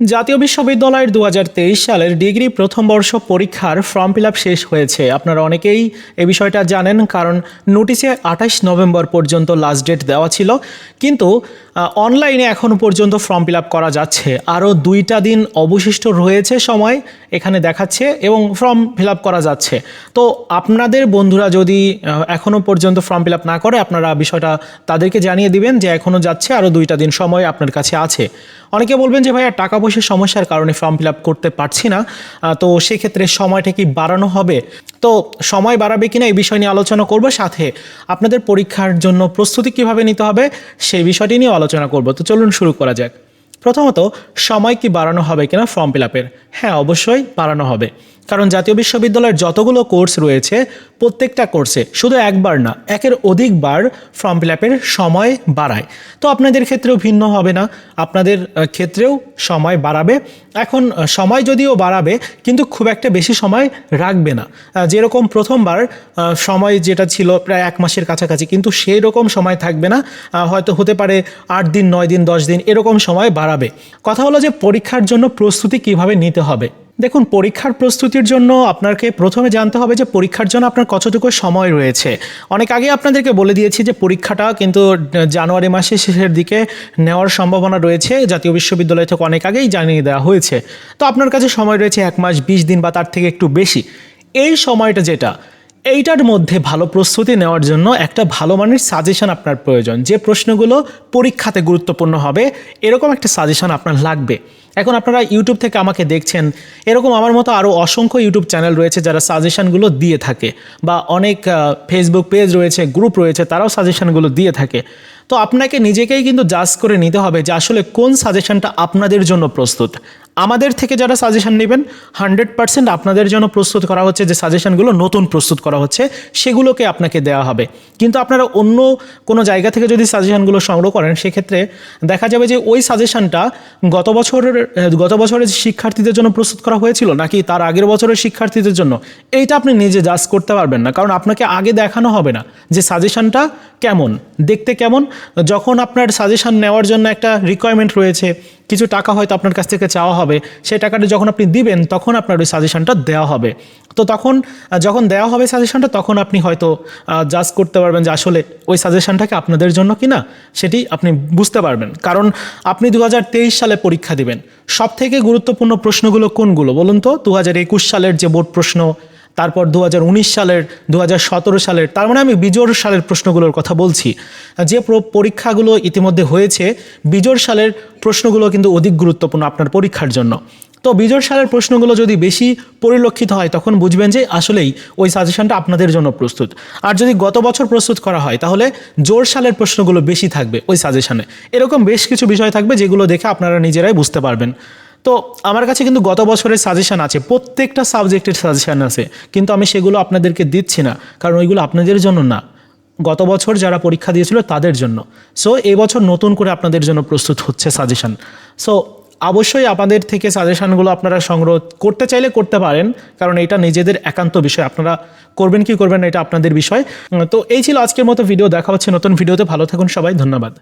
জাতীয় বিশ্ববিদ্যালয়ের দু হাজার তেইশ সালের ডিগ্রি প্রথম বর্ষ পরীক্ষার ফর্ম ফিল শেষ হয়েছে। আপনারা অনেকেই এ বিষয়টা জানেন, কারণ নোটিশে আঠাশ নভেম্বর পর্যন্ত লাস্ট ডেট দেওয়া ছিল। কিন্তু অনলাইনে এখনও পর্যন্ত ফর্ম ফিল করা যাচ্ছে। আরও দুইটা দিন অবশিষ্ট রয়েছে সময়। এখানে দেখাচ্ছে এবং ফর্ম ফিল করা যাচ্ছে। তো আপনাদের বন্ধুরা যদি এখনও পর্যন্ত ফর্ম ফিল না করে, আপনারা বিষয়টা তাদেরকে জানিয়ে দিবেন যে এখনও যাচ্ছে আরও দুইটা দিন সময় আপনার কাছে আছে। অনেকে বলবেন যে ভাইয়া, টাকা পয়সার সমস্যার কারণে ফর্ম ফিল করতে পারছি না তো সেক্ষেত্রে সময়টা কি বাড়ানো হবে? তো সময় বাড়াবে কিনা এই বিষয় নিয়ে আলোচনা করব। সাথে আপনাদের পরীক্ষার জন্য প্রস্তুতি কীভাবে নিতে হবে সেই বিষয়টি নিয়ে আলোচনা করব। তো চলুন শুরু করা যাক। প্রথমত সময় কি বাড়ানো হবে কিনা ফর্ম ফিল আপের হ্যাঁ অবশ্যই বাড়ানো হবে। কারণ জাতীয় বিশ্ববিদ্যালয়ের যতগুলো কোর্স রয়েছে, প্রত্যেকটা কোর্সে শুধু একবার না, একের অধিকবার ফর্ম ফিল আপের সময় বাড়ায়। তো আপনাদের ক্ষেত্রেও ভিন্ন হবে না, আপনাদের ক্ষেত্রেও সময় বাড়াবে। এখন সময় যদিও বাড়াবে, কিন্তু খুব একটা বেশি সময় রাখবে না। যেরকম প্রথমবার সময় যেটা ছিল প্রায় এক মাসের কাছাকাছি, কিন্তু সেই রকম সময় থাকবে না। হয়তো হতে পারে আট দিন, নয় দিন, দশ দিন, এরকম সময় বাড়াবে। কথা হলো যে পরীক্ষার জন্য প্রস্তুতি কীভাবে নিতে হবে? দেখুন, পরীক্ষার প্রস্তুতির জন্য আপনাকে প্রথমে জানতে হবে যে পরীক্ষার জন্য আপনার কতটুকু সময় রয়েছে। অনেক আগে আপনাদেরকে বলে দিয়েছি যে পরীক্ষাটা কিন্তু জানুয়ারি মাসের শেষের দিকে নেওয়ার সম্ভাবনা রয়েছে। জাতীয় বিশ্ববিদ্যালয় থেকে অনেক আগেই জানিয়ে দেওয়া হয়েছে। তো আপনার কাছে সময় রয়েছে এক মাস, বিশ দিন বা তার থেকে একটু বেশি। এই সময়টা যেটা এইটার মধ্যে ভালো প্রস্তুতি নেওয়ার জন্য একটা ভালো মানের সাজেশন আপনার প্রয়োজন। যে প্রশ্নগুলো পরীক্ষাতে গুরুত্বপূর্ণ হবে, এরকম একটা সাজেশন আপনার লাগবে। এখন আপনারা ইউটিউব থেকে আমাকে দেখছেন, এরকম আমার মতো আরও অসংখ্য ইউটিউব চ্যানেল রয়েছে যারা সাজেশনগুলো দিয়ে থাকে বা অনেক ফেসবুক পেজ রয়েছে গ্রুপ রয়েছে, তারাও সাজেশনগুলো দিয়ে থাকে। তো আপনাকে নিজেকেই কিন্তু জাজ করে নিতে হবে যে আসলে কোন সাজেশনটা আপনাদের জন্য প্রস্তুত। আমাদের থেকে যারা সাজেশান নেবেন হান্ড্রেড পার্সেন্ট আপনাদের জন্য প্রস্তুত করা হচ্ছে যে সাজেশানগুলো নতুন প্রস্তুত করা হচ্ছে, সেগুলোকে আপনাকে দেওয়া হবে। কিন্তু আপনারা অন্য কোনো জায়গা থেকে যদি সাজেশনগুলো সংগ্রহ করেন, সেক্ষেত্রে দেখা যাবে যে ওই সাজেশনটা গত বছরের গত বছরের শিক্ষার্থীদের জন্য প্রস্তুত করা হয়েছিল, নাকি তার আগের বছরের শিক্ষার্থীদের জন্য? এইটা আপনি নিজে জাজ করতে পারবেন না, কারণ আপনাকে আগে দেখানো হবে না যে সাজেশানটা কেমন, দেখতে কেমন। যখন আপনার সাজেশান নেওয়ার জন্য একটা রিকোয়ারমেন্ট রয়েছে কিছু টাকা হয়তো আপনার কাছ থেকে চাওয়া হবে, সেই টাকাটা যখন আপনি দিবেন, তখন আপনার ওই সাজেশনটা দেওয়া হবে। তো তখন, যখন দেওয়া হবে সাজেশনটা তখন আপনি হয়তো জাজ করতে পারবেন যে আসলে ওই সাজেশনটাকে আপনাদের জন্য কি না সেটি আপনি বুঝতে পারবেন। কারণ আপনি দু হাজার তেইশ সালে পরীক্ষা দিবেন। সব থেকে গুরুত্বপূর্ণ প্রশ্নগুলো কোনগুলো বলুন তো? দু হাজার একুশ সালের যে বোর্ড প্রশ্ন তারপর দু হাজার উনিশ সালের দু হাজার সতেরো সালের, তার মানে আমি বিজোড় সালের প্রশ্নগুলোর কথা বলছি। যে পরীক্ষাগুলো ইতিমধ্যে হয়েছে, বিজোড় সালের প্রশ্নগুলো কিন্তু অধিক গুরুত্বপূর্ণ আপনার পরীক্ষার জন্য। তো বিজোড় সালের প্রশ্নগুলো যদি বেশি পরিলক্ষিত হয়, তখন বুঝবেন যে আসলেই ওই সাজেশনটা আপনাদের জন্য প্রস্তুত। আর যদি গত বছর প্রস্তুত করা হয়, তাহলে জোর সালের প্রশ্নগুলো বেশি থাকবে ওই সাজেশনে। এরকম বেশ কিছু বিষয় থাকবে, যেগুলো দেখে আপনারা নিজেরাই বুঝতে পারবেন। তো আমার কাছে কিন্তু গত বছরের সাজেশান আছে, প্রত্যেকটা সাবজেক্টের সাজেশান আছে, কিন্তু আমি সেগুলো আপনাদেরকে দিচ্ছি না, কারণ ওইগুলো আপনাদের জন্য না। গত বছর যারা পরীক্ষা দিয়েছিল তাদের জন্য। সো এই বছর নতুন করে আপনাদের জন্য প্রস্তুত হচ্ছে সাজেশন সো অবশ্যই আপনাদের থেকে সাজেশানগুলো আপনারা সংগ্রহ করতে চাইলে করতে পারেন, কারণ এটা নিজেদের একান্ত বিষয়। আপনারা করবেন কি করবেন এটা আপনাদের বিষয়। তো এই ছিল আজকের মতো ভিডিও দেখা হচ্ছে নতুন ভিডিওতে ভালো থাকুন সবাই, ধন্যবাদ।